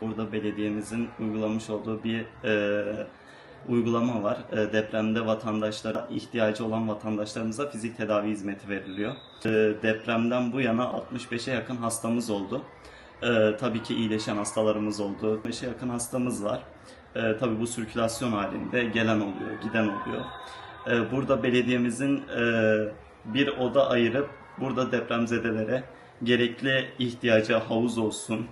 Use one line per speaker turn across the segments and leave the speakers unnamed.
Burada belediyemizin uygulamış olduğu bir e, uygulama var. E, depremde vatandaşlara, ihtiyacı olan vatandaşlarımıza fizik tedavi hizmeti veriliyor. E, depremden bu yana 65'e yakın hastamız oldu. E, tabii ki iyileşen hastalarımız oldu. 5'e yakın hastamız var. E, tabii bu sirkülasyon halinde gelen oluyor, giden oluyor. E, burada belediyemizin e, bir oda ayırıp burada depremzedelere gerekli ihtiyacı havuz olsun,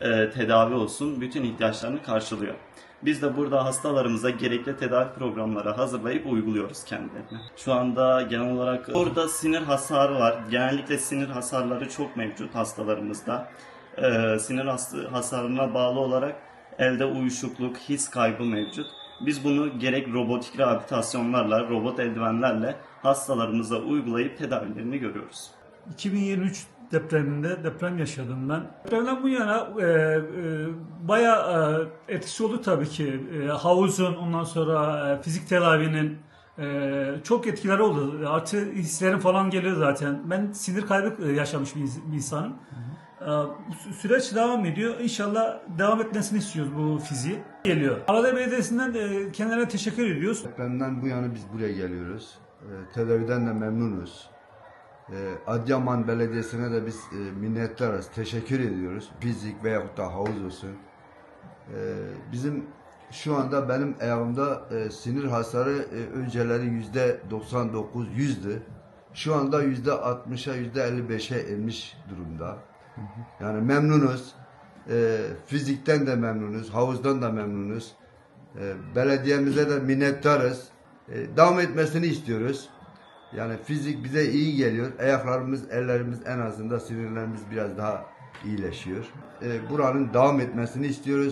e, tedavi olsun bütün ihtiyaçlarını karşılıyor. Biz de burada hastalarımıza gerekli tedavi programları hazırlayıp uyguluyoruz kendilerine. Şu anda genel olarak burada sinir hasarı var. Genellikle sinir hasarları çok mevcut hastalarımızda. E, sinir hasarına bağlı olarak elde uyuşukluk, his kaybı mevcut. Biz bunu gerek robotik rehabilitasyonlarla, robot eldivenlerle hastalarımıza uygulayıp tedavilerini görüyoruz.
2023 depreminde deprem yaşadım ben. Depremden bu yana e, e, bayağı e, etkisi oldu tabii ki. E, havuzun ondan sonra e, fizik tedavinin e, çok etkileri oldu. Artı hislerim falan geliyor zaten. Ben sinir kaybı e, yaşamış bir, bir insanım. E, bu sü- süreç devam ediyor. İnşallah devam etmesini istiyoruz bu fiziği. Geliyor. Arada Belediyesi'nden de kendilerine teşekkür ediyoruz.
Depremden bu yana biz buraya geliyoruz. Ee, tedaviden de memnunuz. Ee, Adıyaman Belediyesi'ne de biz e, minnettarız. Teşekkür ediyoruz. Fizik veyahut da havuz olsun. Ee, bizim şu anda benim ayağımda e, sinir hasarı e, önceleri yüzde 99 yüzdü. Şu anda yüzde 60'a yüzde 55'e inmiş durumda. Yani memnunuz. Ee, fizikten de memnunuz. Havuzdan da memnunuz. Belediyemize de minnettarız. Devam etmesini istiyoruz. Yani fizik bize iyi geliyor. Ayaklarımız, ellerimiz en azından sinirlerimiz biraz daha iyileşiyor. Ee, buranın devam etmesini istiyoruz.